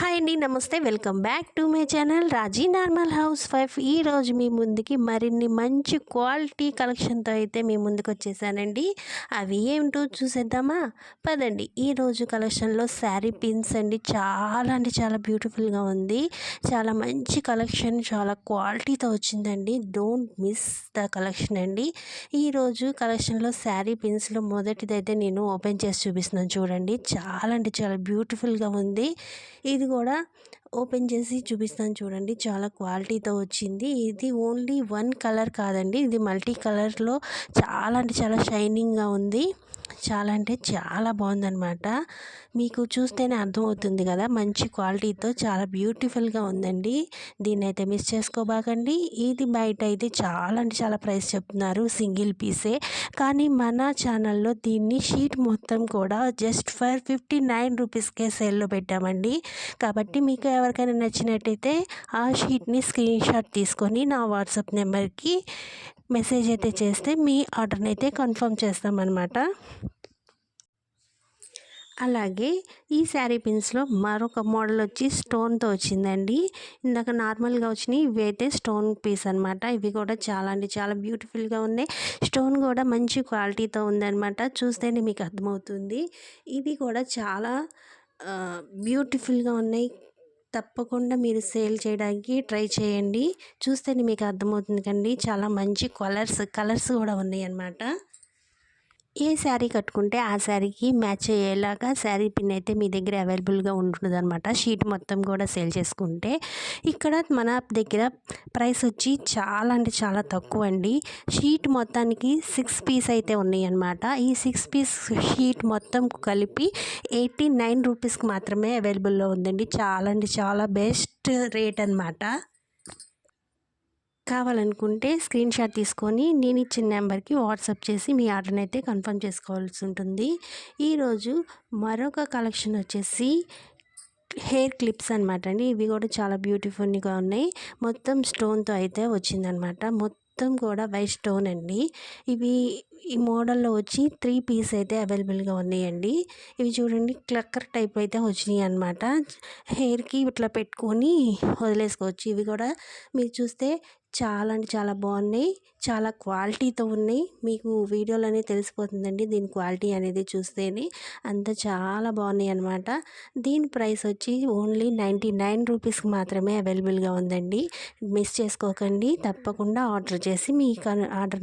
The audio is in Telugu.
హాయ్ అండి నమస్తే welcome back to my channel Raji normal house wife. ఈరోజు మీ ముందుకి మరిన్ని మంచి క్వాలిటీ కలెక్షన్తో అయితే మీ ముందుకు వచ్చేసానండి. అవి ఏమిటో చూసేద్దామా? పదండి. ఈరోజు కలెక్షన్లో శారీ పిన్స్ అండి. చాలా అంటే చాలా బ్యూటిఫుల్గా ఉంది. చాలా మంచి కలెక్షన్ చాలా క్వాలిటీతో వచ్చిందండి. డోంట్ మిస్ ద కలెక్షన్ అండి. ఈరోజు కలెక్షన్లో శారీ పిన్స్లో మొదటిదైతే నేను ఓపెన్ చేసి చూపిస్తున్నాను చూడండి. చాలా అంటే చాలా బ్యూటిఫుల్గా ఉంది. ఇది కూడా ఓపెన్ చేసి చూపిస్తాను చూడండి. చాలా క్వాలిటీతో వచ్చింది. ఇది ఓన్లీ వన్ కలర్ కాదండి. ఇది మల్టీ కలర్లో చాలా అంటే చాలా షైనింగ్గా ఉంది. చాలా అంటే చాలా బాగుందనమాట మీకు చూస్తేనే అర్థమవుతుంది కదా మంచి క్వాలిటీతో చాలా బ్యూటిఫుల్గా ఉందండి. దీన్ని అయితే మిస్ చేసుకోబాకండి. ఇది బయట అయితే చాలా అంటే చాలా ప్రైస్ చెప్తున్నారు సింగిల్ పీసే. కానీ మన ఛానల్లో దీన్ని షీట్ మొత్తం కూడా జస్ట్ ఫర్ ఫిఫ్టీ నైన్ రూపీస్కే సేల్లో పెట్టామండి. కాబట్టి మీకు ఎవరికైనా నచ్చినట్టయితే ఆ షీట్ని స్క్రీన్ షాట్ తీసుకొని నా వాట్సాప్ నెంబర్కి మెసేజ్ అయితే చేస్తే మీ ఆర్డర్ని అయితే కన్ఫర్మ్ చేస్తామన్నమాట. అలాగే ఈ శారీ పిన్స్లో మరొక మోడల్ వచ్చి స్టోన్తో వచ్చిందండి. ఇందాక నార్మల్గా వచ్చినాయి ఇవి అయితే స్టోన్ పీస్ అనమాట ఇవి కూడా చాలా అంటే చాలా బ్యూటిఫుల్గా ఉన్నాయి. స్టోన్ కూడా మంచి క్వాలిటీతో ఉందన్నమాట. చూస్తేనే మీకు అర్థమవుతుంది. ఇవి కూడా చాలా బ్యూటిఫుల్గా ఉన్నాయి. తప్పకుండా మీరు సేల్ చేయడానికి ట్రై చేయండి. చూస్తేనే మీకు అర్థమవుతుంది కండి. చాలా మంచి కలర్స్ కలర్స్ కూడా ఉన్నాయి అన్నమాట. ఏ శారీ కట్టుకుంటే ఆ శారీకి మ్యాచ్ అయ్యేలాగా శారీ పిన్ అయితే మీ దగ్గర అవైలబుల్గా ఉంటుంది అనమాట షీట్ మొత్తం కూడా సేల్ చేసుకుంటే. ఇక్కడ మన దగ్గర ప్రైస్ వచ్చి చాలా అంటే చాలా తక్కువ అండి షీట్ మొత్తానికి సిక్స్ పీస్ అయితే ఉన్నాయి అనమాట ఈ సిక్స్ పీస్ షీట్ మొత్తం కలిపి ఎయిటీ నైన్ రూపీస్కి మాత్రమే అవైలబుల్లో ఉందండి. చాలా అంటే చాలా బెస్ట్ రేట్ అనమాట కావాలనుకుంటే స్క్రీన్ షాట్ తీసుకొని నేను ఇచ్చిన నెంబర్కి వాట్సాప్ చేసి మీ ఆర్డర్ని అయితే కన్ఫర్మ్ చేసుకోవాల్సి ఉంటుంది. ఈరోజు మరొక కలెక్షన్ వచ్చేసి హెయిర్ క్లిప్స్ అనమాట అండి. ఇవి కూడా చాలా బ్యూటిఫుల్గా ఉన్నాయి. మొత్తం స్టోన్తో అయితే వచ్చిందనమాట మొత్తం కూడా వైట్ స్టోన్ అండి. ఇవి ఈ మోడల్లో వచ్చి త్రీ పీస్ అయితే అవైలబుల్గా ఉన్నాయండి. ఇవి చూడండి క్లక్కర్ టైప్ అయితే వచ్చినాయి అనమాట హెయిర్కి ఇట్లా పెట్టుకొని వదిలేసుకోవచ్చు. ఇవి కూడా మీరు చూస్తే చాలా అంటే చాలా బాగున్నాయి. చాలా క్వాలిటీతో ఉన్నాయి. మీకు వీడియోలోనే తెలిసిపోతుందండి. దీని క్వాలిటీ అనేది చూస్తేనే అంత చాలా బాగున్నాయి అనమాట దీని ప్రైస్ వచ్చి ఓన్లీ నైంటీ నైన్ రూపీస్కి మాత్రమే అవైలబుల్గా ఉందండి. మిస్ చేసుకోకండి. తప్పకుండా ఆర్డర్ చేసి మీ ఆర్డర్